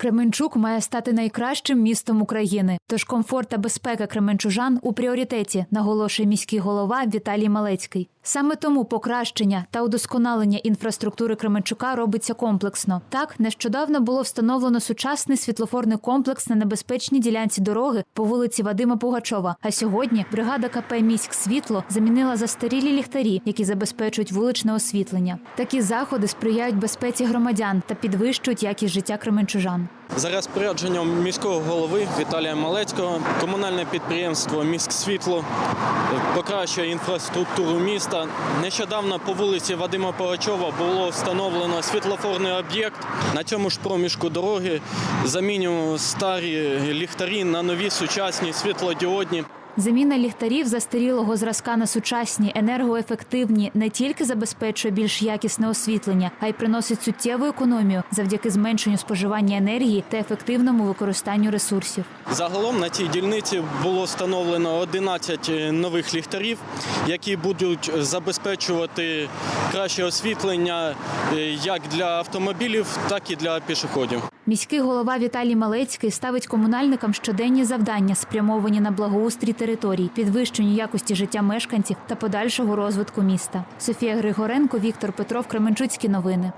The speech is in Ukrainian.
Кременчук має стати найкращим містом України. Тож комфорт та безпека кременчужан у пріоритеті, наголошує міський голова Віталій Малецький. Саме тому покращення та удосконалення інфраструктури Кременчука робиться комплексно. Так, нещодавно було встановлено сучасний світлофорний комплекс на небезпечній ділянці дороги по вулиці Вадима Пугачова. А сьогодні бригада КП Міськ світло замінила застарілі ліхтарі, які забезпечують вуличне освітлення. Такі заходи сприяють безпеці громадян та підвищують якість життя кременчужан. За розпорядженням міського голови Віталія Малецького комунальне підприємство «Міськсвітло» покращує інфраструктуру міста. Нещодавно по вулиці Вадима Погачова було встановлено світлофорний об'єкт. На цьому ж проміжку дороги замінюємо старі ліхтарі на нові сучасні світлодіодні. Заміна ліхтарів застарілого зразка на сучасні, енергоефективні не тільки забезпечує більш якісне освітлення, а й приносить суттєву економію завдяки зменшенню споживання енергії та ефективному використанню ресурсів. Загалом на цій дільниці було встановлено 11 нових ліхтарів, які будуть забезпечувати краще освітлення е, як для автомобілів, так і для пішоходів. Міський голова Віталій Малецький ставить комунальникам щоденні завдання, спрямовані на благоустрій територій, підвищенню якості життя мешканців та подальшого розвитку міста. Софія Григоренко, Віктор Петров, Кременчуцькі новини.